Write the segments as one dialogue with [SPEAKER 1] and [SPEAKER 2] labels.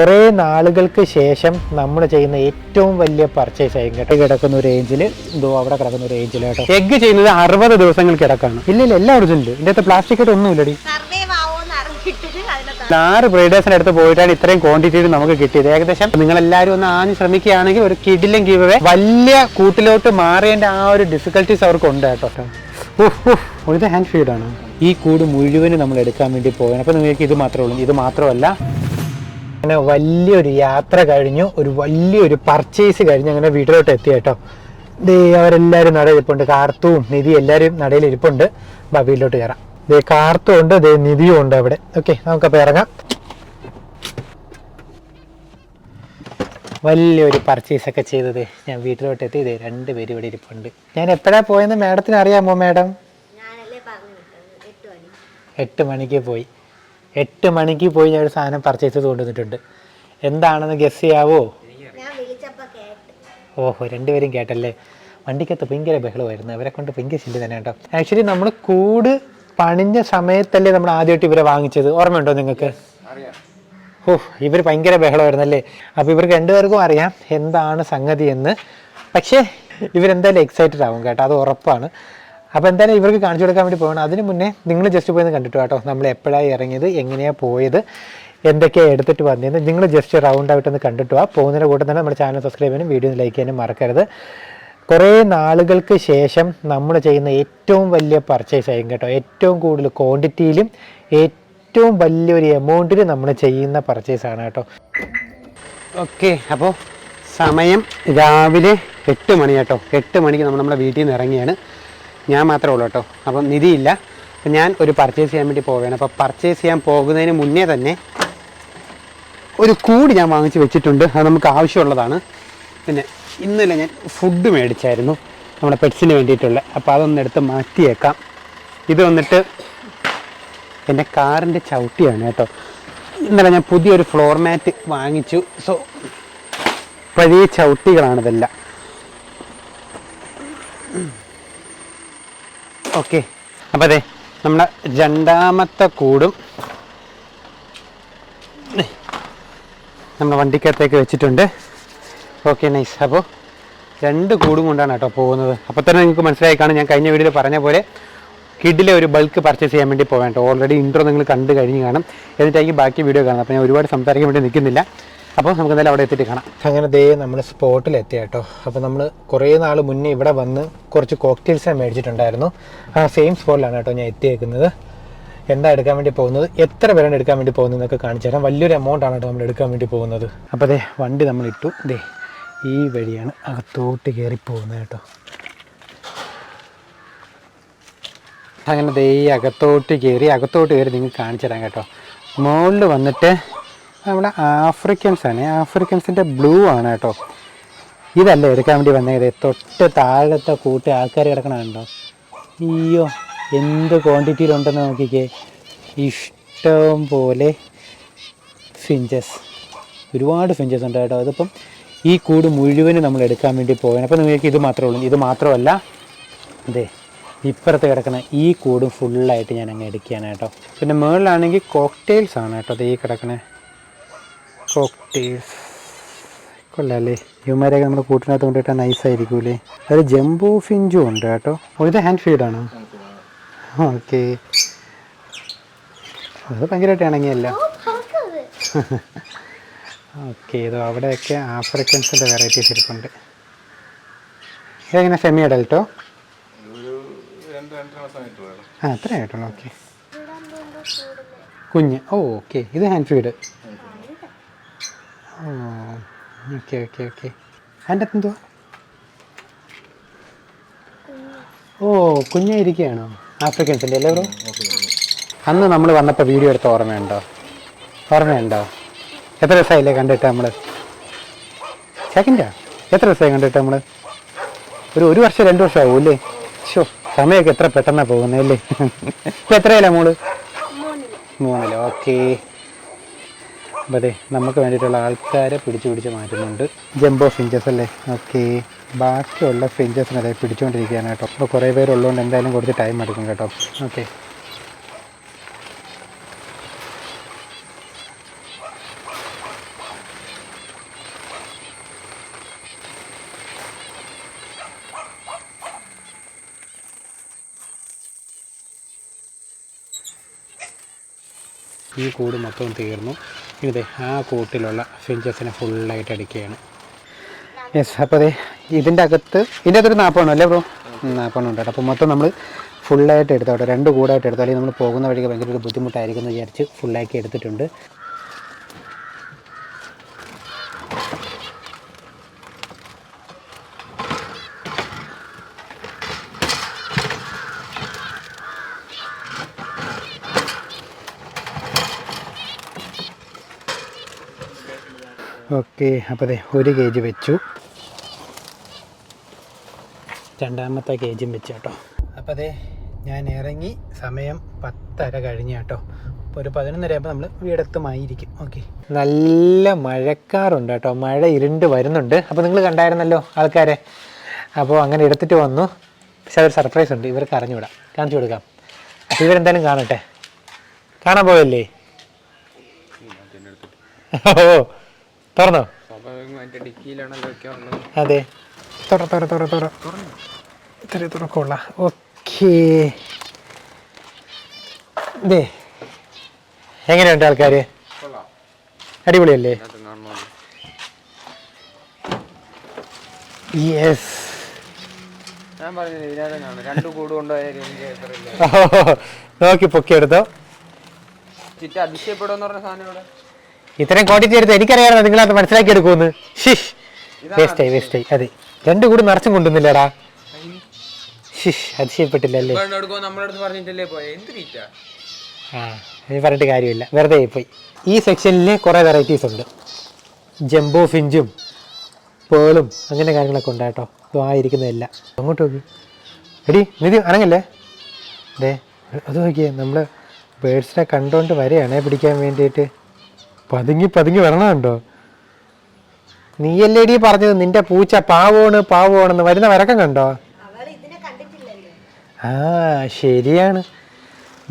[SPEAKER 1] കുറേ നാളുകൾക്ക് ശേഷം നമ്മൾ ചെയ്യുന്ന ഏറ്റവും വലിയ പർച്ചേസ് ആയി കേട്ടോ കിടക്കുന്ന ഒരു റേഞ്ചിൽ എന്തോ അവിടെ കിടക്കുന്ന ഒരു റേഞ്ചിൽ കേട്ടോ.
[SPEAKER 2] എഗ് ചെയ്യുന്നത് അറുപത് ദിവസങ്ങൾ കിടക്കാണ്.
[SPEAKER 1] ഇല്ല ഇല്ല എല്ലാം ഒറിജിനൽ ഇതിന്റെ അകത്ത് പ്ലാസ്റ്റിക് ആയിട്ട് ഒന്നും ഇല്ലടി
[SPEAKER 3] അറിഞ്ഞിട്ട് അതിനകത്ത്
[SPEAKER 2] ആറ് ബ്രീഡേഴ്സിന്റെ അടുത്ത് പോയിട്ടാണ് ഇത്രയും ക്വാണ്ടിറ്റിയിൽ നമുക്ക് കിട്ടിയത്. ഏകദേശം നിങ്ങൾ എല്ലാവരും ഒന്ന് ആഞ്ഞ് ശ്രമിക്കുകയാണെങ്കിൽ ഒരു കിഡിലും ഗീവേ വലിയ കൂട്ടിലോട്ട് മാറേണ്ട ആ ഒരു ഡിഫിക്കൽട്ടീസ് അവർക്ക് ഉണ്ട് കേട്ടോ. ഇത് ഹാൻഡ് ഫീഡാണ്
[SPEAKER 1] ഈ കൂട് മുഴുവനും നമ്മൾ എടുക്കാൻ വേണ്ടി പോകണം അപ്പൊ നിങ്ങൾക്ക് ഇത് മാത്രമേ ഉള്ളൂ. ഇത് മാത്രമല്ല അങ്ങനെ വലിയൊരു യാത്ര കഴിഞ്ഞു. ഒരു വലിയൊരു പർച്ചേസ് കഴിഞ്ഞ് അങ്ങനെ വീട്ടിലോട്ട് എത്തി കേട്ടോ. ദേ അവരെല്ലാവരും നടയിൽ ഇരിപ്പുണ്ട് കാർത്തുവും നിധി എല്ലാവരും നടയിൽ ഇരിപ്പുണ്ട് ബാ വീട്ടിലോട്ട് കയറാം ദേ കാർത്തും ഉണ്ട് ദേ നിധിയും ഉണ്ട് അവിടെ. ഓക്കെ നമുക്കപ്പോൾ ഇറങ്ങാം. വലിയൊരു പർച്ചേസ് ഒക്കെ ചെയ്തത് ഞാൻ വീട്ടിലോട്ട് എത്തി. ഇതേ രണ്ട് പേര് ഇവിടെ ഇരിപ്പുണ്ട്. ഞാൻ എപ്പോഴാണ് പോയെന്ന് മാഡത്തിന് അറിയാമോ മാഡം?
[SPEAKER 3] എട്ട്
[SPEAKER 1] മണിക്ക് പോയി. എട്ട് മണിക്ക് പോയി ഞാൻ ഒരു സാധനം പർച്ചേസ് ചെയ്ത് കൊണ്ടുവന്നിട്ടുണ്ട്. എന്താണെന്ന് ഗസ് ചെയ്യാവോ?
[SPEAKER 3] ഞാൻ വിളിച്ചപ്പോ കേട്ട്.
[SPEAKER 1] ഓഹോ രണ്ടുപേരും കേട്ടല്ലേ? വണ്ടിക്കകത്ത് ഭയങ്കര ബഹളമായിരുന്നു. അവരെ കൊണ്ട് ഭയങ്കര ചിന്ത തന്നെ കേട്ടോ. ആക്ച്വലി നമ്മൾ കൂട് പണിഞ്ഞ സമയത്തല്ലേ നമ്മൾ ആദ്യമായിട്ട് ഇവരെ വാങ്ങിച്ചത്. ഓർമ്മയുണ്ടോ നിങ്ങൾക്ക്? ഓ ഇവർ ഭയങ്കര ബഹളമായിരുന്നു അല്ലേ അപ്പോൾ ഇവർക്ക് രണ്ടുപേർക്കും അറിയാം എന്താണ് സംഗതി എന്ന്. പക്ഷേ ഇവരെന്തായാലും എക്സൈറ്റഡ് ആവും കേട്ടോ. അത് ഉറപ്പാണ്. അപ്പോൾ എന്തായാലും ഇവർക്ക് കാണിച്ചു കൊടുക്കാൻ വേണ്ടി പോകണം അതിന് മുന്നേ നിങ്ങൾ ജസ്റ്റ് പോയി കണ്ടിട്ടു കേട്ടോ നമ്മൾ എപ്പോഴാണ് ഇറങ്ങിയത് എങ്ങനെയാണ് പോയത് എന്തൊക്കെയാണ് എടുത്തിട്ട് വന്നതെന്ന് നിങ്ങൾ ജസ്റ്റ് റൗണ്ട് ആയിട്ടൊന്ന് കണ്ടിട്ട് വാ. പോകുന്നതിന്റെ കൂട്ടം തന്നെ നമ്മുടെ ചാനൽ സബ്സ്ക്രൈബ് ചെയ്യാനും വീഡിയോ ലൈക്ക് ചെയ്യാനും മറക്കരുത്. കുറേ നാളുകൾക്ക് ശേഷം നമ്മൾ ചെയ്യുന്ന ഏറ്റവും വലിയ പർച്ചേസ് ആയിരിക്കും കേട്ടോ. ഏറ്റവും കൂടുതൽ ക്വാണ്ടിറ്റിയിലും ഏറ്റവും വലിയൊരു എമൗണ്ടിൽ നമ്മൾ ചെയ്യുന്ന പർച്ചേസ് ആണ് കേട്ടോ.
[SPEAKER 2] ഓക്കെ അപ്പോൾ സമയം രാവിലെ എട്ട് മണി കേട്ടോ. എട്ട് മണിക്ക് നമ്മൾ നമ്മുടെ വീട്ടിൽ നിന്ന് ഇറങ്ങിയാണ്. ഞാൻ മാത്രമേ ഉള്ളൂ കേട്ടോ. അപ്പം നിധിയില്ല. അപ്പം ഞാൻ ഒരു പർച്ചേസ് ചെയ്യാൻ വേണ്ടി പോവുകയാണ്. അപ്പോൾ പർച്ചേസ് ചെയ്യാൻ പോകുന്നതിന് മുന്നേ തന്നെ ഒരു കൂടി ഞാൻ വാങ്ങിച്ച് വെച്ചിട്ടുണ്ട്. അത് നമുക്ക് ആവശ്യമുള്ളതാണ്. പിന്നെ ഇന്നലെ ഞാൻ ഫുഡ് മേടിച്ചായിരുന്നു നമ്മുടെ പെറ്റ്സിന് വേണ്ടിയിട്ടുള്ള. അപ്പോൾ അതൊന്ന് എടുത്ത് മാറ്റിയേക്കാം. ഇത് വന്നിട്ട് എന്റെ കാറിന്റെ ചവിട്ടിയാണ് കേട്ടോ. ഇന്നലെ ഞാൻ പുതിയൊരു ഫ്ലോർ മാറ്റ് വാങ്ങിച്ചു. സോ പഴയ ചവിട്ടികളാണ് ഇതെല്ലാം. ഓക്കെ. അപ്പോൾ അതെ നമ്മുടെ രണ്ടാമത്തെ കൂടും നമ്മുടെ വണ്ടിക്കകത്തേക്ക് വെച്ചിട്ടുണ്ട്. ഓക്കെ നൈസ് അപ്പോൾ രണ്ട് കൂടും കൊണ്ടാണ് കേട്ടോ പോകുന്നത്. അപ്പോൾ തന്നെ നിങ്ങൾക്ക് മനസ്സിലായി കാണും ഞാൻ കഴിഞ്ഞ വീഡിയോയിൽ പറഞ്ഞ പോലെ കിഡിലെ ഒരു ബൾക്ക് പർച്ചേസ് ചെയ്യാൻ വേണ്ടി പോകാൻ കേട്ടോ. ഓൾറെഡി ഇൻട്രോ നിങ്ങൾ കണ്ടു കഴിഞ്ഞ് കാണും. എന്നിട്ടായിരിക്കും ബാക്കി വീഡിയോ കാണാം. അപ്പോൾ ഞാൻ ഒരുപാട് സംസാരിക്കാൻ വേണ്ടി നിൽക്കുന്നില്ല. അപ്പോൾ നമുക്ക് എന്തായാലും അവിടെ എത്തിയിട്ട് കാണാം.
[SPEAKER 1] അങ്ങനെ ദേ നമ്മൾ സ്പോട്ടിൽ എത്തി കേട്ടോ അപ്പോൾ നമ്മൾ കുറേ നാൾ മുന്നേ ഇവിടെ വന്ന് കുറച്ച് കോക്ടെയിൽസ് മേടിച്ചിട്ടുണ്ടായിരുന്നു. ആ സെയിം സ്പോട്ടിലാണ് കേട്ടോ ഞാൻ എത്തിയേക്കുന്നത്. എന്താ എടുക്കാൻ വേണ്ടി പോകുന്നത്? എത്ര പേരാണ് എടുക്കാൻ വേണ്ടി പോകുന്നത് എന്നൊക്കെ കാണിച്ചു തരാം. വലിയൊരു എമൗണ്ട് ആണ് കേട്ടോ നമ്മൾ എടുക്കാൻ വേണ്ടി പോകുന്നത്. അപ്പോൾ ദേ വണ്ടി നമ്മൾ ഇട്ടു. ദേ ഈ വഴിയാണ് അകത്തോട്ട് കയറി പോകുന്നത് കേട്ടോ.
[SPEAKER 2] അങ്ങനെ ദേ അകത്തോട്ട് കയറി അകത്തോട്ട് കയറി നിങ്ങൾക്ക് കാണിച്ചു തരാം കേട്ടോ. മുകളിൽ വന്നിട്ട് നമ്മുടെ ആഫ്രിക്കൻസ് ആണ്. ആഫ്രിക്കൻസിന്റെ ബ്ലൂ ആണ് കേട്ടോ. ഇതല്ല എടുക്കാൻ വേണ്ടി വന്നത് തൊട്ട് താഴത്തെ കൂട്ടി ആൾക്കാർ കിടക്കണുണ്ടോ അയ്യോ എന്ത് ക്വാണ്ടിറ്റിയിലുണ്ടെന്ന് നോക്കിക്കേ. ഇഷ്ടം പോലെ ഫിഞ്ചസ് ഒരുപാട് ഫിഞ്ചസ് ഉണ്ട് കേട്ടോ. അതിപ്പം ഈ കൂട് മുഴുവനും നമ്മൾ എടുക്കാൻ വേണ്ടി പോകണം അപ്പോൾ നിങ്ങൾക്ക് ഇത് മാത്രമേ ഉള്ളൂ. ഇത് മാത്രമല്ല അതെ ഇപ്പുറത്ത് കിടക്കുന്ന ഈ കൂടും ഫുള്ളായിട്ട് ഞാൻ അങ്ങ് എടുക്കുകയാണ് കേട്ടോ. പിന്നെ മുകളിലാണെങ്കിൽ കോക്ടെയിൽസ് ആണ് കേട്ടോ അത് ഈ കിടക്കണേ. കോക്ടെയിൽസ് കൊള്ളാല്ലേ ഇവന്മാരെയൊക്കെ നമ്മുടെ കൂട്ടിനകത്ത് കൊണ്ടിട്ടാൽ നൈസായിരിക്കൂലേ അതിൽ ജംബോ ഫിഞ്ചും ഉണ്ട് കേട്ടോ. ഓ ഇത് ഹാൻഡ് ഫീഡാണോ ഓക്കെ. അത് ഭയങ്കരമായിട്ട് ഇണങ്ങിയല്ല. ഓക്കെ ഇത് അവിടെയൊക്കെ ആഫ്രിക്കൻസിന്റെ വെറൈറ്റീസ് ഇരിപ്പുണ്ട്. ഇതെങ്ങനെ സെമി അഡൽട്ടോ ആ അത്രയായിട്ടുള്ളൂ ഓക്കെ. കുഞ്ഞ്. ഓ ഓക്കെ. ഇത് hand feed okay okay okay. അതിന്റെ അകത്ത് എന്തുവാ ഓ കുഞ്ഞായിരിക്കുകയാണോ ആഫ്രിക്കൻസിന്റെ അല്ലേ ബ്രോ? അന്ന് നമ്മൾ വന്നപ്പോൾ വീഡിയോ എടുത്ത ഓർമ്മയുണ്ടോ? ഓർമ്മയുണ്ടോ? എത്ര ദിവസമായില്ലേ കണ്ടിട്ട് നമ്മൾ? സെക്കൻഡാ? എത്ര ദിവസമായി കണ്ടിട്ട് നമ്മൾ? ഒരു ഒരു വർഷം രണ്ട് വർഷം ആവും അല്ലേ? ഷോ സമയമൊക്കെ എത്ര പെട്ടെന്നാണ് പോകുന്നത് അല്ലേ? ഇപ്പം എത്രയല്ല മോൾ? മൂന്നിൽ ഓക്കെ. അപ്പോൾ അതെ നമുക്ക് വേണ്ടിയിട്ടുള്ള ആൾക്കാരെ പിടിച്ചു പിടിച്ച് മാറ്റുന്നുണ്ട്. ജംബോ ഫിഞ്ചസ് അല്ലേ? ഓക്കെ ബാക്കിയുള്ള ഫിഞ്ചസ് അതായത് പിടിച്ചുകൊണ്ടിരിക്കുകയാണ് കേട്ടോ. അപ്പോൾ കുറേ പേരുള്ളതുകൊണ്ട് എന്തായാലും കുറച്ച് ടൈം എടുക്കും കേട്ടോ. ഓക്കെ ഈ കൂട് മൊത്തം തീർന്നു. ഇത് ആ കൂട്ടിലുള്ള ഫിഞ്ചസിനെ ഫുള്ളായിട്ട് അടിക്കുകയാണ്. യെസ് അപ്പോൾ അതെ ഇതിന്റെ അകത്ത് ഇതിന്റെ അകത്തൊരു നാപ്പെണ്ണം അല്ലേ ബ്രോ? നാപ്പെണ്ണം ഉണ്ട് അപ്പോൾ മൊത്തം നമ്മൾ ഫുള്ളായിട്ട് എടുത്തോട്ടെ. രണ്ട് കൂടായിട്ട് എടുത്തു അല്ലെങ്കിൽ നമ്മൾ പോകുന്ന വഴിക്ക് ഭയങ്കര ഒരു ബുദ്ധിമുട്ടായിരിക്കും എന്ന് വിചാരിച്ച് ഫുള്ളാക്കി എടുത്തിട്ടുണ്ട്. ഓക്കെ അപ്പോൾ അതെ ഒരു കെ ജി വെച്ചു. രണ്ടാമത്തെ കെ ജിയും വെച്ചു കേട്ടോ. അപ്പോൾ അതെ ഞാൻ ഇറങ്ങി സമയം പത്തര കഴിഞ്ഞ കേട്ടോ. അപ്പോൾ ഒരു പതിനൊന്നര ആകുമ്പോൾ നമ്മൾ വീടത്തുമായിരിക്കും. ഓക്കെ. നല്ല മഴക്കാറുണ്ട് കേട്ടോ. മഴ ഇരുണ്ട് വരുന്നുണ്ട്. അപ്പോൾ നിങ്ങൾ കണ്ടായിരുന്നല്ലോ ആൾക്കാരെ. അപ്പോൾ അങ്ങനെ എടുത്തിട്ട് വന്നു. പക്ഷെ അതൊരു സർപ്രൈസ് ഉണ്ട്. ഇവർക്ക് അറിഞ്ഞുവിടാം കാണിച്ചു കൊടുക്കാം. അപ്പോൾ ഇവരെന്തായാലും കാണട്ടെ. കാണാൻ പോയല്ലേ? ഓ തുറന്നോ? അതെ. തുറ തുറ തുറ തുറ. ഇത്ര തുറക്കുള്ള. ഓക്കേ. ഇതേ എങ്ങനെയുണ്ട് ആൾക്കാര്? അടിപൊളിയല്ലേ? യെസ് നോക്കി പൊക്കിയെടുത്തോ.
[SPEAKER 4] ചുറ്റ അതിശയപ്പെടുമെന്ന് പറഞ്ഞ സാധനം ഇവിടെ
[SPEAKER 2] ഇത്രയും ക്വാണ്ടിറ്റി എടുത്ത് എനിക്കറിയാമായിരുന്നു നിങ്ങളത് മനസ്സിലാക്കി എടുക്കുമെന്ന് ഷിഷ് വേസ്റ്റായി വേസ്റ്റായി അതെ. രണ്ടു കൂടി നിറച്ചും കൊണ്ടുവന്നില്ലടാ. ഷിഷ്
[SPEAKER 4] അതിശയപ്പെട്ടില്ലല്ലേ?
[SPEAKER 2] ആ ഇനി പറഞ്ഞിട്ട് കാര്യമില്ല. വെറുതെ പോയി ഈ സെക്ഷനിൽ കുറേ വെറൈറ്റീസ് ഉണ്ട്. ജംബോ ഫിഞ്ചും പേളും അങ്ങനെ കാര്യങ്ങളൊക്കെ ഉണ്ട് കേട്ടോ. ഇതും ആ ഇരിക്കുന്നതല്ല അങ്ങോട്ട് നോക്കി. എടി നിധി അനങ്ങല്ലേ? അതെ അത് നോക്കിയേ നമ്മൾ ബേഡ്സിനെ കണ്ടുകൊണ്ട് വരെയാണേ പിടിക്കാൻ വേണ്ടിയിട്ട്. പതുങ്ങി പതുങ്ങി വരണമുണ്ടോ നീയല്ലേടി പറഞ്ഞത് നിന്റെ പൂച്ച പാവോണ് പാവോണെന്ന് വരുന്ന വരക്കം കണ്ടോ? ആ ശരിയാണ്.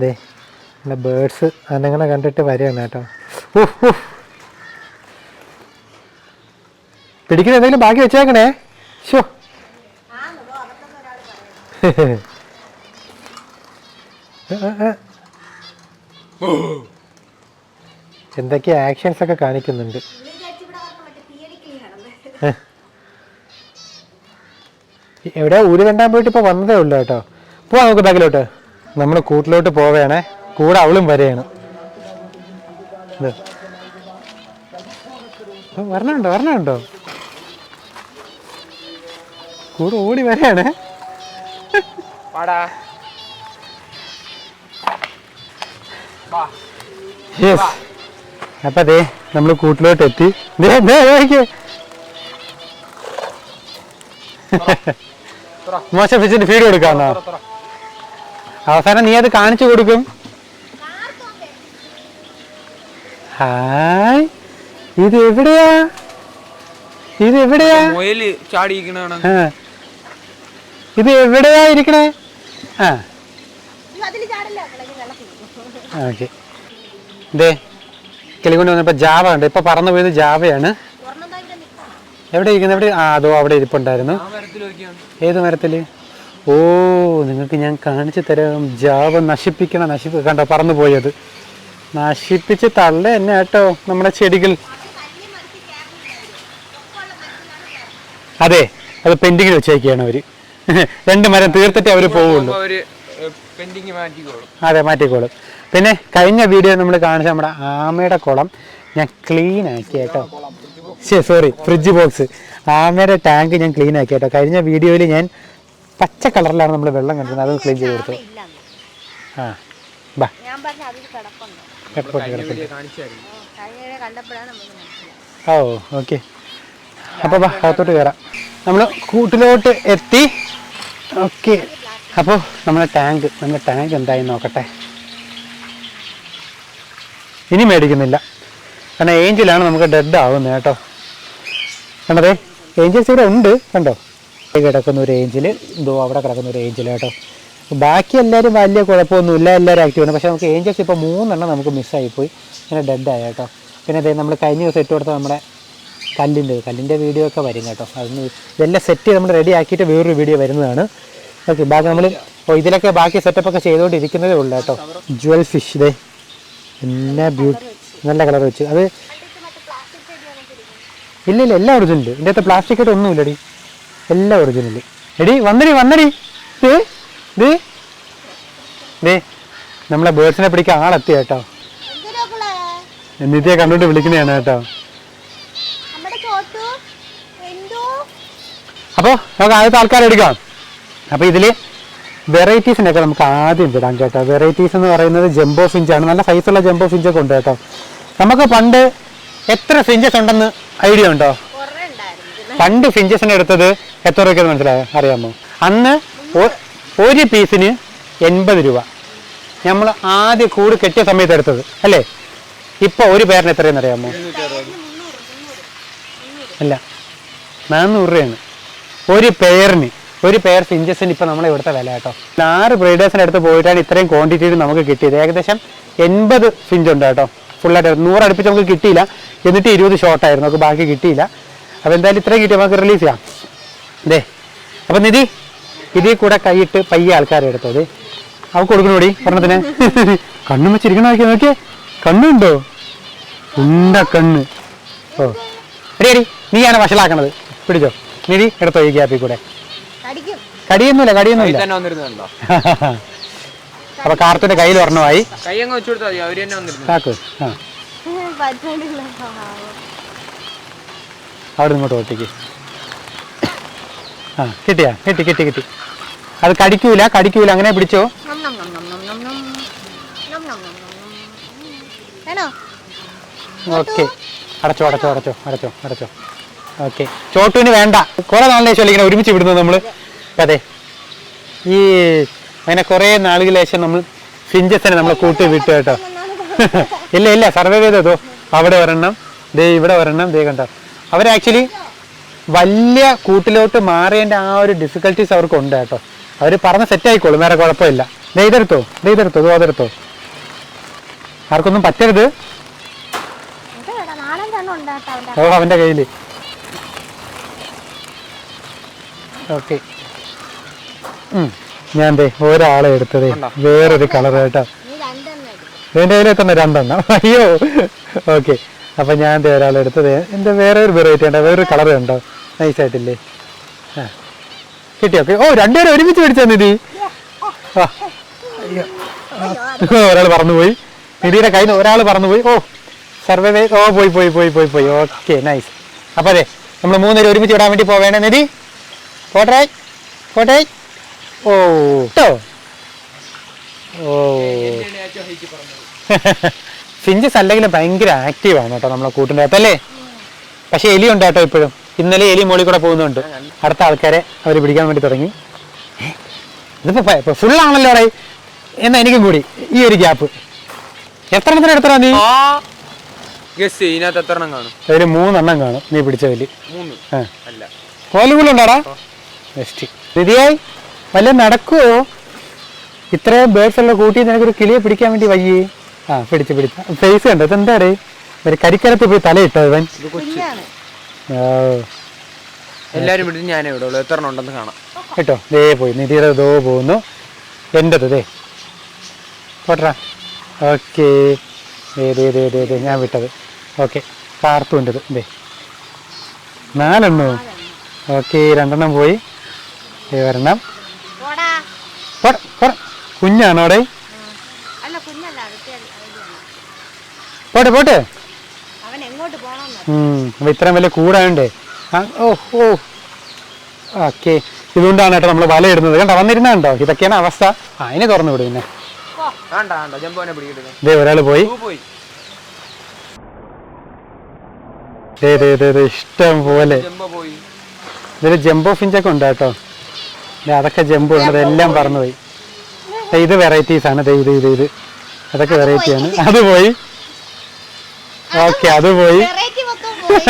[SPEAKER 2] ദേ നമ്മുടെ ബേഡ്സ് അനങ്ങനെ കണ്ടിട്ട് വരികയാണ് കേട്ടോ. പിടിക്കുന്ന എന്തെങ്കിലും ബാക്കി വെച്ചേക്കണേ? ഷോ
[SPEAKER 3] ആന്ന് ബ്രോ അകത്തൊക്കെ ഒരാൾ പറയുന്നു
[SPEAKER 2] എന്തൊക്കെ ആക്ഷൻസ് ഒക്കെ കാണിക്കുന്നുണ്ട്. എവിടെ ഊര് കണ്ടാൻ പോയിട്ട് ഇപ്പോൾ വന്നതേ ഉള്ളൂ കേട്ടോ. പോവാം നമുക്ക് ബാക്കിലോട്ട് നമ്മൾ കൂട്ടിലോട്ട് പോവുകയാണേ കൂടെ അവളും വരെയാണ് വരണുണ്ടോ? വരണുണ്ടോ? കൂടെ ഓടി വരെയാണ്
[SPEAKER 4] പാടാ വാ.
[SPEAKER 2] യെസ് അപ്പം അതെ നമ്മൾ കൂട്ടിലോട്ട് എത്തി. ദേ, ദേ. മോശം ഫിച്ചിന് ഫീഡ് കൊടുക്കാന്നോ അവസാനം നീ അത് കാണിച്ചു കൊടുക്കും. ഹായ് ഇത് എവിടെയാ? ഇത് എവിടെയാ. ഇത് എവിടെയാ ഇരിക്കണേ? ആ. ഓക്കെ. ഇതേ കിളികൊണ്ട് വന്നപ്പോൾ ജാവ ഉണ്ട്. ഇപ്പൊ പറന്നു പോയത് ജാവയാണ് എവിടെ ഇരിക്കുന്നത് എവിടെ? ആ അതോ അവിടെ ഇരിപ്പുണ്ടായിരുന്നു.
[SPEAKER 4] മരത്തിൽ
[SPEAKER 2] ഏത് മരത്തിൽ? ഓ നിങ്ങൾക്ക് ഞാൻ കാണിച്ചു തരാം. ജാവ നശിപ്പിക്കണം നശിപ്പ് കണ്ടോ പറന്നു പോയത്? നശിപ്പിച്ച് തള്ള എന്നെ കേട്ടോ നമ്മുടെ ചെടികൾ. അതെ അത് പെൻഡിങ്ങിൽ വെച്ചേക്കാണ് അവർ. രണ്ട് മരം തീർത്തിട്ട് അവർ പോവുള്ളൂ. അതെ മാറ്റിക്കോളും. പിന്നെ കഴിഞ്ഞ വീഡിയോ നമ്മൾ കാണിച്ച നമ്മുടെ ആമയുടെ കുളം ഞാൻ ക്ലീൻ ആക്കി കേട്ടോ. ശരി സോറി ഫ്രിഡ്ജ് ബോക്സ് ആമയുടെ ടാങ്ക് ഞാൻ ക്ലീൻ ആക്കി കേട്ടോ. കഴിഞ്ഞ വീഡിയോയിൽ ഞാൻ പച്ച കളറിലാണ് നമ്മൾ വെള്ളം കണ്ടിരുന്നത്. അത് ക്ലീൻ ചെയ്ത് കൊടുത്തു. ആ ബാ. Oh okay. അപ്പോൾ ബാ അകത്തോട്ട് കയറാം നമ്മൾ കൂട്ടിലോട്ട് എത്തി. ഓക്കെ. അപ്പോൾ നമ്മുടെ ടാങ്ക് നമ്മുടെ ടാങ്ക് എന്തായി നോക്കട്ടെ. ഇനി മേടിക്കുന്നില്ല. കാരണം ഏഞ്ചിലാണ് നമുക്ക് ഡെഡ് ആവുന്നത് കേട്ടോ. കണ്ടതേ? ഏഞ്ചൽസ് ഇവിടെ ഉണ്ട് കണ്ടോ? കിടക്കുന്ന ഒരു ഏഞ്ചിൽ എന്തോ അവിടെ കിടക്കുന്ന ഒരു ഏഞ്ചിൽ കേട്ടോ. ബാക്കി എല്ലാവരും വലിയ കുഴപ്പമൊന്നുമില്ല എല്ലാവരും ആക്റ്റീവാണ് പക്ഷേ നമുക്ക് ഏഞ്ചൽസ് ഇപ്പോൾ മൂന്നെണ്ണം നമുക്ക് മിസ്സായിപ്പോയി ഇങ്ങനെ ഡെഡായി കേട്ടോ. പിന്നെ അതേ നമ്മൾ കഴിഞ്ഞ ദിവസം ഇട്ട് കൊടുത്ത നമ്മുടെ കല്ലിന്റെ കല്ലിന്റെ വീഡിയോ ഒക്കെ വരും കേട്ടോ. അതൊന്ന് ഇതെല്ലാം സെറ്റ് ചെയ്ത് നമ്മൾ റെഡി ആക്കിയിട്ട് വേറൊരു വീഡിയോ വരുന്നതാണ്. ഓക്കെ ബാക്കി നമ്മൾ ഇതിലൊക്കെ ബാക്കി സെറ്റപ്പൊക്കെ ചെയ്തുകൊണ്ടിരിക്കുന്നതേ ഉള്ളൂ കേട്ടോ. ജുവൽ ഫിഷ് ഇതേ എല്ലാ ബ്യൂട്ടി നല്ല കളർ വെച്ച്. അത് ഇല്ല ഇല്ല എല്ലാം ഒറിജിനൽ ഇതിന്റെ അകത്ത് പ്ലാസ്റ്റിക് ആയിട്ട് ഒന്നുമില്ലടി എല്ലാം ഒറിജിനൽ എടി വന്നടി വന്നടി. ദേ നമ്മളെ ബേഴ്സിനെ പിടിക്കാൻ ആളെത്തി കേട്ടോ. എന്നിട്ടേ കണ്ടോണ്ട് വിളിക്കുന്നതാണ് കേട്ടോ. അപ്പോൾ നമുക്ക് ആദ്യത്തെ ആൾക്കാരെ എടുക്കാം. അപ്പോൾ ഇതിൽ വെറൈറ്റീസിനൊക്കെ നമുക്ക് ആദ്യം വിടാം കേട്ടോ. വെറൈറ്റീസ് എന്ന് പറയുന്നത് ജംബോ ഫിഞ്ചാണ് നല്ല സൈസുള്ള ജംബോ ഫിഞ്ചൊക്കെ ഉണ്ട് കേട്ടോ. നമുക്ക് പണ്ട് എത്ര ഫിഞ്ചസ് ഉണ്ടെന്ന് ഐഡിയ ഉണ്ടോ? പണ്ട് ഫിഞ്ചസിന് എടുത്തത് എത്ര രൂപയ്ക്ക് മനസ്സിലായോ? അറിയാമോ? അന്ന് ഒരു പീസിന് എൺപത് രൂപ. നമ്മൾ ആദ്യ കൂട് കെട്ടിയ സമയത്ത് എടുത്തത് അല്ലേ? ഇപ്പോൾ ഒരു പേരിന് എത്രയെന്ന് അറിയാമോ? അല്ല നാനൂറ് രൂപയാണ്. ഒരു പെയറിന് ഒരു പെയർ ഫിഞ്ചസിന് ഇപ്പം നമ്മളെ ഇവിടുത്തെ വില കേട്ടോ. ആറ് ബ്രീഡേഴ്സിന്റെ അടുത്ത് പോയിട്ടാണ് ഇത്രയും ക്വാണ്ടിറ്റിയിൽ നമുക്ക് കിട്ടിയത്. ഏകദേശം എൺപത് ഫിഞ്ച് ഉണ്ട് കേട്ടോ. ഫുള്ളായിട്ട് നൂറ് അടുപ്പിച്ച് നമുക്ക് കിട്ടിയില്ല. എന്നിട്ട് ഇരുപത് ഷോർട്ടായിരുന്നു നമുക്ക് ബാക്കി കിട്ടിയില്ല. അപ്പോൾ എന്തായാലും ഇത്രയും കിട്ടി നമുക്ക് റിലീസ് ചെയ്യാം. ദേ അപ്പം നിധി ഇതിൽ കൂടെ കൈയിട്ട് പയ്യെ ആൾക്കാരെ എടുത്തോ. അവ അവൾക്ക് കൊടുക്കണോടി പറഞ്ഞതിന് കണ്ണും വെച്ചിരിക്കണ നോക്കിയാ നോക്കിയേ. കണ്ണുണ്ടോ? ഉണ്ട കണ്ണ്. ഓ. എടി അടി നീയാണ് വഷളാക്കണത്. പിടിച്ചോ. നിധി എടുത്തോ ഈ ഗ്യാപ്പിൽ കൂടെ. കടിയൊന്നുമില്ല കടിയൊന്നുമില്ല. അപ്പൊ കാർത്തിന്റെ കയ്യിൽ ഒരെണ്ണമായി. അവിടെ ഇങ്ങോട്ട് ഒട്ടിക്ക് ആ കിട്ടിയാ? കിട്ടി കിട്ടി കിട്ടി. അത് കടിക്കൂല കടിക്കൂല. അങ്ങനെ പിടിച്ചോ?
[SPEAKER 3] നം നം നം നം നം നം നം. നം നം നം നം നം. വേണോ?
[SPEAKER 2] ഓക്കെ. അടച്ചോ അടച്ചോ അടച്ചോ അടച്ചോ അടച്ചോ. ഓക്കെ. ചോട്ടുവിന് വേണ്ട. കുറെ നാളിന് ശേഷം ഇങ്ങനെ ഒരുമിച്ച് വിടുന്നത് നമ്മൾ അതെ ഈ അങ്ങനെ കുറേ നാളുകൾ ശേഷം നമ്മൾ ഫിഞ്ചസിനെ നമ്മൾ കൂട്ടി വിട്ടു കേട്ടോ. ഇല്ല ഇല്ല സർവേ ചെയ്തതോ? അവിടെ ഒരെണ്ണം ദേ ഇവിടെ ഒരെണ്ണം ദേ കണ്ടോ. അവർ ആക്ച്വലി വലിയ കൂട്ടിലോട്ട് മാറിയതിന്റെ ആ ഒരു ഡിഫിക്കൽട്ടീസ് അവർക്ക് ഉണ്ട് കേട്ടോ. അവർ പറഞ്ഞ് സെറ്റ് ആയിക്കോളും വേറെ കുഴപ്പമില്ല. ദേ ഇതെടുത്തോ ദേ ദോ അതെടുത്തോ. ആർക്കൊന്നും പറ്റരുത്. ഓ അവന്റെ കയ്യിൽ ഓക്കെ. ഞാൻ ദേ ഒരാളെ എടുത്തതേ വേറൊരു കളർ കേട്ടോ എന്റെ കയ്യിൽ തന്നെ രണ്ടെണ്ണം. അയ്യോ. ഓക്കെ. അപ്പൊ ഞാൻ ദേ ഒരാളെ എടുത്തത്. എന്റെ വേറെ ഒരു വെറൈറ്റി ഉണ്ടോ? വേറൊരു കളർ ഉണ്ടോ? നൈസ് ആയിട്ടില്ലേ? കിട്ടി കിട്ടിയോ? ഓ രണ്ടുപേരും ഒരുമിച്ച് മേടിച്ചാ നിധി. ഒരാൾ പറന്നുപോയി. നിധിയുടെ കയ്യിൽ നിന്ന് ഒരാൾ പറന്നുപോയി. ഓ സർവേ ഓ പോയി പോയി പോയി പോയി പോയി. ഓക്കെ നൈസ് അപ്പോൾ അതെ നമ്മൾ മൂന്നുപേരും ഒരുമിച്ച് വിടാൻ വേണ്ടി പോവേണേ നിധി. പോട്ടെ പോട്ടെ. ഓ. കേട്ടോ ഓ. ഫിഞ്ചസ് അല്ലെങ്കിലും ഭയങ്കര ആക്റ്റീവാണ് കേട്ടോ നമ്മളെ കൂട്ടിന്റെ അകത്ത് അല്ലേ? പക്ഷേ എലി ഉണ്ട് കേട്ടോ ഇപ്പോഴും. ഇന്നലെ എലി മോളിൽ കൂടെ പോകുന്നുണ്ട്. അടുത്ത ആൾക്കാരെ അവർ പിടിക്കാൻ വേണ്ടി തുടങ്ങി. ഇതിപ്പോ ഫുൾ ആണല്ലോ അവിടെ എന്നാ എനിക്കും കൂടി ഈ ഒരു ഗ്യാപ്പ്. എത്ര എണ്ണത്തിന് എടുത്തടാ നീ?
[SPEAKER 4] ഇതിനകത്ത് എത്ര എണ്ണം കാണും?
[SPEAKER 2] അതിൽ മൂന്നെണ്ണം കാണും. നീ പിടിച്ചതിൽ
[SPEAKER 4] മൂന്ന്. അല്ല.
[SPEAKER 2] ബെസ്റ്റ് നിധിയായി വല്ല നടക്കുവോ? ഇത്രയും ബേർഡ്സ് എല്ലാം കൂട്ടി നിനക്കൊരു കിളിയെ പിടിക്കാൻ വേണ്ടി വയ്യേ? ആ പിടിച്ച് പിടിച്ച. ഫേസ് കണ്ടോ? ഇതെന്താടേ ഒരു കരിക്കരത്ത് പോയി തലയിട്ടോ ഇവൻ?
[SPEAKER 4] എല്ലാരും വിട്ട് ഞാനേ ഇവിടെ എത്രണ്ണം എത്ര ഉണ്ടെന്ന് കാണാം.
[SPEAKER 2] കേട്ടോ? ദേ പോയി. നിധിയുടെ ദോ പോകുന്നു എന്റെത് ദേ. പോട്ടറാ ഓക്കേ. ദേ ദേ ദേ ദേ ദേ. ഞാൻ വിട്ടത്. ഓക്കെ. കാർത്തുണ്ടത് ദേ. നാലെണ്ണോ? ഓക്കെ രണ്ടെണ്ണം പോയി. ദേ
[SPEAKER 3] പോട
[SPEAKER 2] കുഞ്ഞാണോ അവിടെ?
[SPEAKER 3] അല്ല കുഞ്ഞല്ല അടുത്ത
[SPEAKER 2] പോട്ടെ പോട്ടെ. അപ്പൊ ഇത്രയും വലിയ കൂടായുണ്ടേ. ഓഹോ ഓ ഓ. ഓക്കെ. ഇതുകൊണ്ടാണ് കേട്ടോ നമ്മൾ വല ഇടുന്നത്. കണ്ടോ വന്നിരുന്നുണ്ടോ ഇതൊക്കെയാണ് അവസ്ഥ. അതിനെ തുറന്നു വിടും പിന്നെ. ഇതേ ഒരാൾ പോയി.
[SPEAKER 4] പൂ പോയി.
[SPEAKER 2] ദേ ദേ ദേ ദേ ഇഷ്ടം പോലെ. ഇതിൽ ജംബോ ഫിഞ്ചൊക്കെ ഉണ്ട് കേട്ടോ? അതൊക്കെ ജമ്പ് വേണം അതെല്ലാം പറന്നുപോയി. ദേ ഇത് വെറൈറ്റീസ് ആണ്. ദേ ഇത് ഇത് ഇത്. അതൊക്കെ വെറൈറ്റി ആണ്. അത് പോയി. ഓക്കെ അത് പോയി.
[SPEAKER 3] വെറൈറ്റി മൊത്തം പോയി.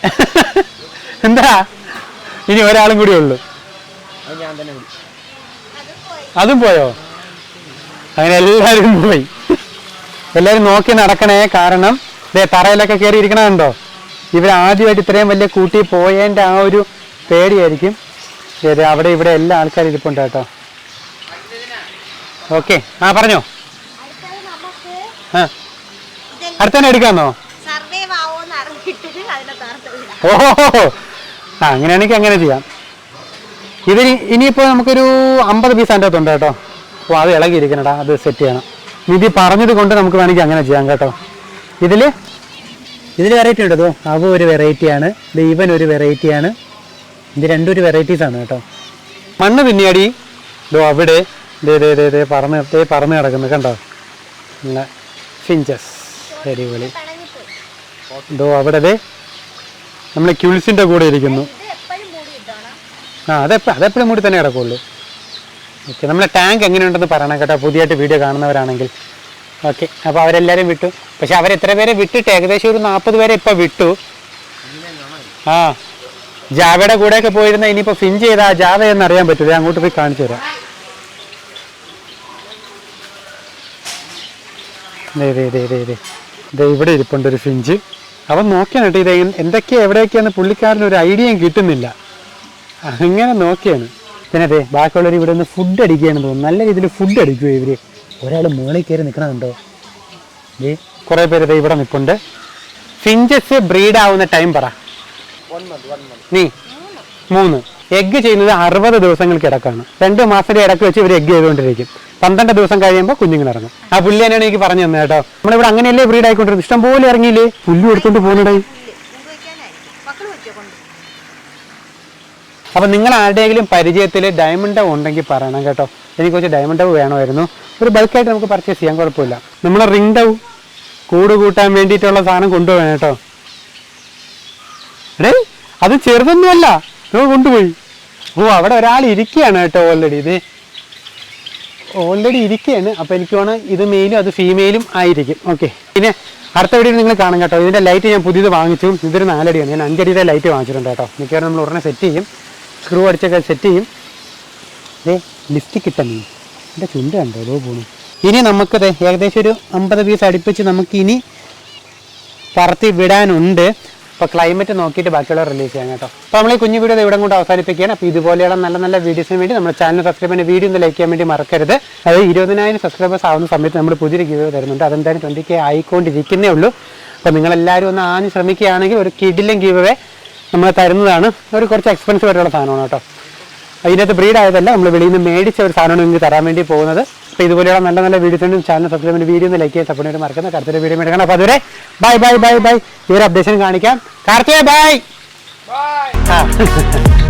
[SPEAKER 2] എന്താ? ഇനി ഒരാളും കൂടി ഉള്ളു.
[SPEAKER 4] അത് ഞാൻ തന്നെ പിടിച്ചു
[SPEAKER 2] അതും പോയോ. അങ്ങനെ എല്ലാരും പോയി. എല്ലാരും നോക്കി നടക്കണേ കാരണം ദേ തറയിലൊക്കെ കയറി ഇരിക്കണുണ്ടോ ഇവർ ആദ്യമായിട്ട് ഇത്രയും വലിയ കൂട്ടി പോയതിന്റെ ആ ഒരു പേടിയായിരിക്കും. ദേ അവിടെ ഇവിടെ എല്ലാ ആൾക്കാരും ഇരിപ്പുണ്ട് കേട്ടോ. ഓക്കെ ആ പറഞ്ഞോ. ആ. അടുത്തന്നെ എടുക്കാന്നോ? ഓഹോ ആ അങ്ങനെയാണെങ്കിൽ അങ്ങനെ ചെയ്യാം. ഇതിന് ഇനിയിപ്പോൾ നമുക്കൊരു അമ്പത് പീസ് അതിന്റെ അകത്തുണ്ട് കേട്ടോ. അപ്പോൾ അത് ഇളകിയിരിക്കണടാ അത് സെറ്റ് ചെയ്യണം. നിധി പറഞ്ഞത് കൊണ്ട് നമുക്ക് വേണമെങ്കിൽ അങ്ങനെ ചെയ്യാം കേട്ടോ. ഇതിൽ ഇതിൽ വെറൈറ്റി ഉണ്ടോ? അവ ഒരു വെറൈറ്റിയാണ് ഇത് ഇവൻ ഒരു വെറൈറ്റിയാണ് ഇത് രണ്ടൊരു ആണ് കേട്ടോ. മണ്ണ് പിന്നിയാടി ഇതോ അവിടെ ദേ ദേ ദേ ദേ പറന്ന് പറന്ന് കിടക്കുന്നു കണ്ടോ? നല്ല ഫിഞ്ചസ് അടിപൊളി ഇതോ അവിടെ ദേ നമ്മളെ ക്യുൾസിന്റെ കൂടെ ഇരിക്കുന്നു. ആ അതെ അതെപ്പോഴും കൂടി തന്നെ കിടക്കുള്ളൂ. ഓക്കെ നമ്മളെ ടാങ്ക് എങ്ങനെയുണ്ടെന്ന് പറയണം കേട്ടോ. പുതിയതായിട്ട് വീഡിയോ കാണുന്നവരാണെങ്കിൽ. ഓക്കെ. അപ്പോൾ അവരെല്ലാവരും വിട്ടു. പക്ഷെ അവരെത്ര പേരെ വിട്ടിട്ട്? ഏകദേശം ഒരു നാൽപ്പത് പേരെ ഇപ്പോൾ വിട്ടു. ആ. ജാവയുടെ കൂടെയൊക്കെ പോയിരുന്ന ഇനിയിപ്പോൾ ഫിൻ ചെയ്താ ജാവ എന്ന് അറിയാൻ പറ്റില്ല അങ്ങോട്ട് പോയി കാണിച്ചു തരാം. ഇവിടെ ഇരിപ്പുണ്ട് ഒരു ഫിഞ്ച്. അവൻ നോക്കിയാണ് കേട്ടോ ഇത് എന്തൊക്കെയാ എവിടെയൊക്കെയാന്ന് പുള്ളിക്കാരന് ഒരു ഐഡിയയും കിട്ടുന്നില്ല. അങ്ങനെ നോക്കിയാണ്. പിന്നെ അതെ ബാക്കിയുള്ളവർ ഇവിടെ നിന്ന് ഫുഡ് അടിക്കുകയാണെന്ന് തോന്നുന്നു. നല്ല രീതിയിൽ ഫുഡ് അടിക്കുമോ ഇവർ? ഒരാൾ മുകളിൽ കയറി നിൽക്കണമുണ്ടോ ഏ കുറേ പേര് ഇവിടെ നിൽപ്പുണ്ട് ഫിഞ്ചസ് ബ്രീഡ് ആവുന്ന ടൈം പറ. നീ. മൂന്ന്. എഗ്ഗ് ചെയ്യുന്നത് അറുപത് ദിവസങ്ങൾക്ക് ഇടക്കാണ്. രണ്ട് മാസത്തെ ഇടയ്ക്ക് വെച്ച് ഇവർ എഗ് ചെയ്തുകൊണ്ടിരിക്കും. പന്ത്രണ്ട് ദിവസം കഴിയുമ്പോൾ കുഞ്ഞുങ്ങൾ ഇറങ്ങും ആ പുല്ല് തന്നെയാണ് എനിക്ക് പറഞ്ഞു തന്നെ കേട്ടോ. നമ്മളിവിടെ അങ്ങനെയല്ലേ ബ്രീഡ് ആയിക്കൊണ്ടിരുന്നത്? ഇഷ്ടം പോലെ ഇറങ്ങിയില്ലേ? പുല്ല് എടുത്തോണ്ട് പോകുന്നുണ്ടായി
[SPEAKER 3] നിങ്ങൾക്ക് വയ്ക്കാനായിരിക്കും മക്കൾ വയ്ക്കോ കൊണ്ട്
[SPEAKER 2] അപ്പം നിങ്ങൾ ആരുടെയെങ്കിലും പരിചയത്തിൽ ഡയമണ്ട് ഉണ്ടെങ്കിൽ പറയണം കേട്ടോ. എനിക്ക് കുറച്ച് ഡയമണ്ട് വേണമായിരുന്നു. ഒരു ബൾക്കായിട്ട് നമുക്ക് പർച്ചേസ് ചെയ്യാൻ കുഴപ്പമില്ല. നമ്മൾ റിംഗ് ഡൗ കൂട് കൂട്ടാൻ വേണ്ടിയിട്ടുള്ള സാധനം കൊണ്ടുപോകണം കേട്ടോ. എടേ അത് ചെറുതൊന്നുമല്ല. നമ്മൾ കൊണ്ടുപോയി. ഓ അവിടെ ഒരാൾ ഇരിക്കുകയാണ് കേട്ടോ ഓൾറെഡി ഇത് ഓൾറെഡി ഇരിക്കുകയാണ്. അപ്പോൾ എനിക്ക് വേണം ഇത് മെയിലും അത് ഫീമെയിലും ആയിരിക്കും. ഓക്കെ പിന്നെ അടുത്ത വീഡിയോ നിങ്ങൾ കാണും കേട്ടോ. ഇതിന്റെ ലൈറ്റ് ഞാൻ പുതിയത് വാങ്ങിച്ചു. ഇതൊരു നാലടിയാണ്. ഞാൻ അഞ്ചടിയുടെ ലൈറ്റ് വാങ്ങിച്ചിട്ടുണ്ട് കേട്ടോ. മിക്കവാറും നമ്മൾ ഉടനെ സെറ്റ് ചെയ്യും. സ്ക്രൂ അടിച്ചൊക്കെ സെറ്റ് ചെയ്യും. ദേ ലിഫ്റ്റ് കിട്ടുന്നു എന്റെ ചുണ്ട് കണ്ടോ? അതോ പോണു ഇനി നമുക്കത് ഏകദേശം ഒരു അമ്പത് പീസ് അടുപ്പിച്ച് നമുക്കിനി പറത്തി വിടാനുണ്ട്. അപ്പോൾ ക്ലൈമറ്റ് നോക്കിയിട്ട് ബാക്കിയുള്ള റിലീസ് ചെയ്യാം കേട്ടോ. അപ്പോൾ നമ്മൾ ഈ കുഞ്ഞു വീഡിയോ ഇവിടെ കൊണ്ട് അവസാനിപ്പിക്കുകയാണ്. അപ്പോൾ ഇതുപോലെയുള്ള നല്ല നല്ല വീഡിയോസിന് വേണ്ടി നമ്മുടെ ചാനൽ സബ്സ്ക്രൈബ് ചെയ്യുന്ന വീഡിയോ ഒന്ന് ലൈക്ക് ചെയ്യാൻ വേണ്ടി മറക്കരുത്. അത് ഇരുപതിനായിരം സബ്സ്ക്രൈബേഴ്സ് ആവുന്ന സമയത്ത് നമ്മൾ പുതിയൊരു ഗീവ് തരുന്നുണ്ട്. അതെന്തായാലും ട്വന്റി കെ ആയിക്കൊണ്ടിരിക്കുന്നേ ഉള്ളൂ. അപ്പോൾ നിങ്ങളെല്ലാവരും ഒന്ന് ആഞ്ഞ് ശ്രമിക്കുകയാണെങ്കിൽ ഒരു കിഡിലും ഗീവ് നമ്മൾ തരുന്നതാണ് ഒരു കുറച്ച് എക്സ്പെൻസീവ് ആയിട്ടുള്ള സാധനമാണ് കേട്ടോ. അതിനകത്ത് ബ്രീഡ് ആയതല്ല നമ്മൾ വെളിയിൽ നിന്ന് മേടിച്ച ഒരു സാധനമാണ് നിങ്ങൾക്ക് തരാൻ വേണ്ടി പോകുന്നത്. അപ്പോൾ ഇതുപോലെയുള്ള നല്ല നല്ല വീഡിയോസിനും ചാനൽ സബ്സ്ക്രൈബ് വീഡിയോ ഒന്ന് ലൈക്ക് ചെയ്യാൻ സപ്പോർട്ട് ചെയ്ത് മറക്കുന്ന കറുത്തൊരു വീഡിയോ എടുക്കണം അപ്പോൾ അതുവരെ ബൈ ബൈ ബൈ ബൈ ഈ ഒരു അപ്ഡേഷൻ കാണിക്കാം. കാർത്തിക ബൈ
[SPEAKER 4] ബൈ
[SPEAKER 2] ആ.